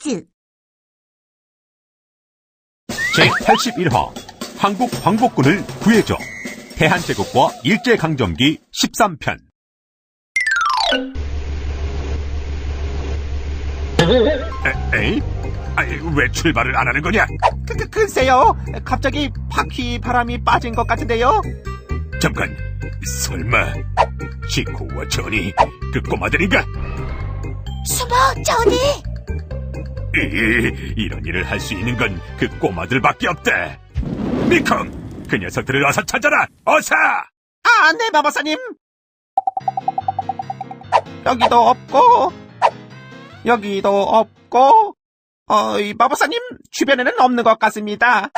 퀴즈. 제81화 한국 광복군을 구해줘 대한제국과 일제강점기 13편 에, 에이? 아니, 왜 출발을 안 하는 거냐? 그, 그, 글쎄요. 갑자기 바퀴 바람이 빠진 것 같은데요. 잠깐 설마 지코와 전이 그 꼬마들인가? 숨어, 저니! 이, 이런 일을 할 수 있는 건 그 꼬마들밖에 없다 미컹 그 녀석들을 어서 찾아라. 어서! 아, 네, 마법사님. 여기도 없고, 여기도 없고, 어, 이 마법사님 주변에는 없는 것 같습니다.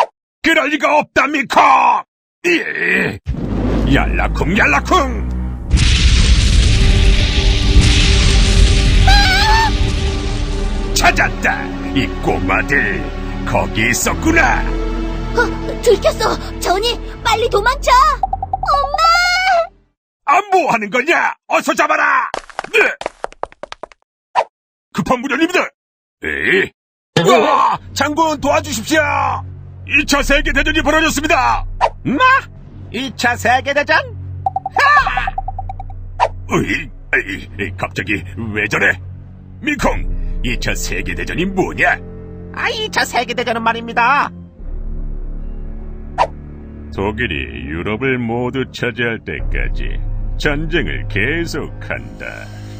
그럴 리가 없다 미커 이, 얄라쿵 얄라쿵 찾았다 이 꼬마들 거기 있었구나 어, 들켰어! 저니, 빨리 도망쳐! 엄마! 아 뭐 하는 거냐 어서 잡아라 네. 급한 무련입니다 에이 우와, 장군 도와주십시오 2차 세계대전이 벌어졌습니다 뭐? 2차 세계대전? 으이, 에이, 에이, 갑자기 왜 저래? 미콩, 2차 세계대전이 뭐냐? 아, 2차 세계대전은 말입니다. 독일이 유럽을 모두 차지할 때까지 전쟁을 계속한다.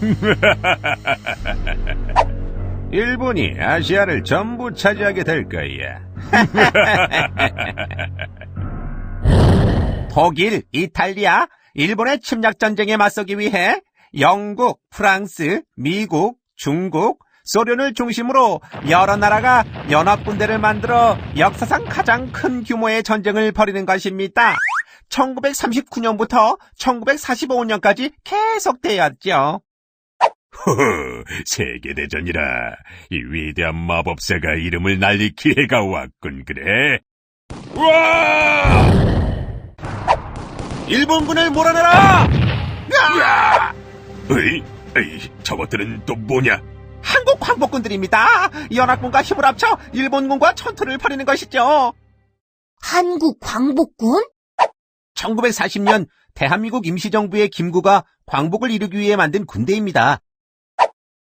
일본이 아시아를 전부 차지하게 될 거야. 독일, 이탈리아, 일본의 침략 전쟁에 맞서기 위해 영국, 프랑스, 미국, 중국, 소련을 중심으로 여러 나라가 연합군대를 만들어 역사상 가장 큰 규모의 전쟁을 벌이는 것입니다. 1939년부터 1945년까지 계속되었죠. 허허, 세계대전이라 이 위대한 마법사가 이름을 날릴 기회가 왔군 그래. 와! 일본군을 몰아내라! 야! 에이, 에이, 저것들은 또 뭐냐? 한국 광복군들입니다. 연합군과 힘을 합쳐 일본군과 전투를 벌이는 것이죠. 한국 광복군? 1940년 대한민국 임시정부의 김구가 광복을 이루기 위해 만든 군대입니다.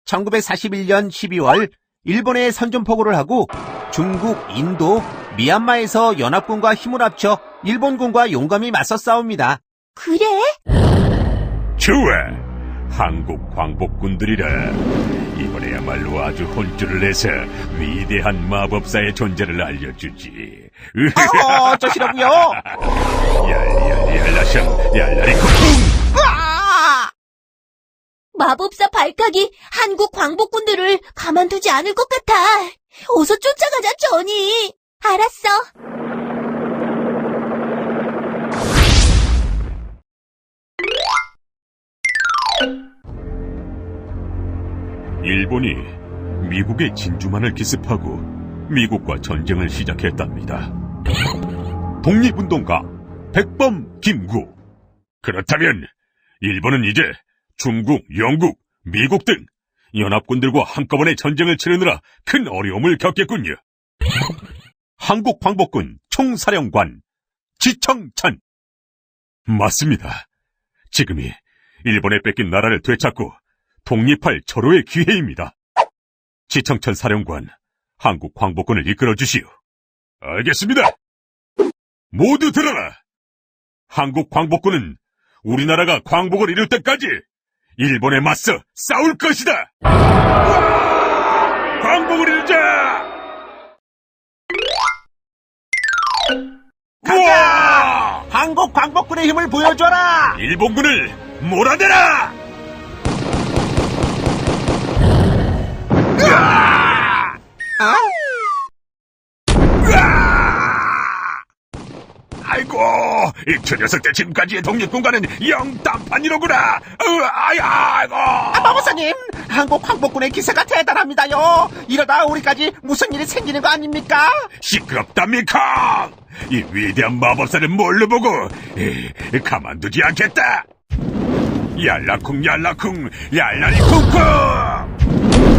1941년 12월 일본에 선전포고를 하고 중국, 인도, 미얀마에서 연합군과 힘을 합쳐 일본군과 용감히 맞서 싸웁니다. 그래? 좋아. 한국 광복군들이라 이번에야말로 아주 혼쭐을 내서 위대한 마법사의 존재를 알려주지. 어, 어쩌시려고요? 얄얄얄라샹 얄라리 쿵쿵. 아! 마법사 발각이 한국 광복군들을 가만두지 않을 것 같아. 어서 쫓아가자, 저니. 알았어. 일본이 미국의 진주만을 기습하고 미국과 전쟁을 시작했답니다. 독립운동가 백범 김구. 그렇다면 일본은 이제 중국, 영국, 미국 등 연합군들과 한꺼번에 전쟁을 치르느라 큰 어려움을 겪겠군요. 한국 광복군 총사령관 지청찬. 맞습니다. 지금이 일본에 뺏긴 나라를 되찾고 독립할 절호의 기회입니다. 지청천 사령관, 한국 광복군을 이끌어 주시오. 알겠습니다. 모두 들어라. 한국 광복군은 우리나라가 광복을 이룰 때까지 일본에 맞서 싸울 것이다. 광복을 이루자. 우와! 한국 광복군의 힘을 보여줘라! 일본군을 몰아내라. 아? 아이고, 이저 녀석 들 지금까지의 독립군과는 영딴판이로구나. 으, 아야, 아이고. 아, 마법사님! 한국 광복군의 기세가 대단합니다요! 이러다 우리까지 무슨 일이 생기는 거 아닙니까? 시끄럽답니까? 이 위대한 마법사를 뭘로 보고 에, 가만두지 않겠다. 얄라쿵 얄라쿵 얄라리 쿵쿵.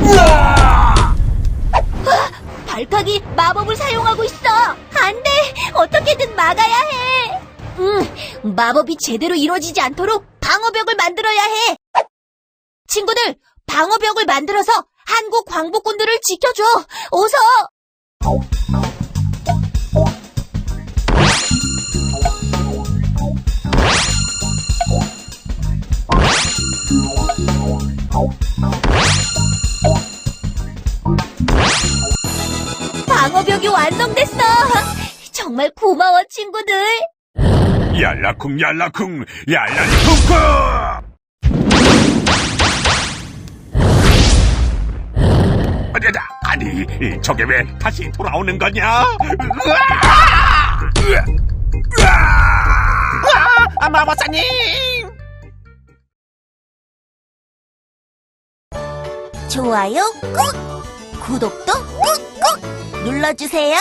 우와! 발각이 마법을 사용하고 있어. 안 돼! 어떻게든 막아야 해! 응, 마법이 제대로 이루어지지 않도록 방어벽을 만들어야 해! 친구들, 방어벽을 만들어서 한국 광복군들을 지켜줘! 어서! 방어벽이 완성됐어! 정말 고마워, 친구들! 얄라쿵 얄라쿵 얄랄쿵쿵 아니, 아니 저게 왜 다시 돌아오는 거냐? 으아! 으아! 으아! 아, 마법사님! 좋아요 꾹! 구독도 꾹 꾹! 눌러주세요!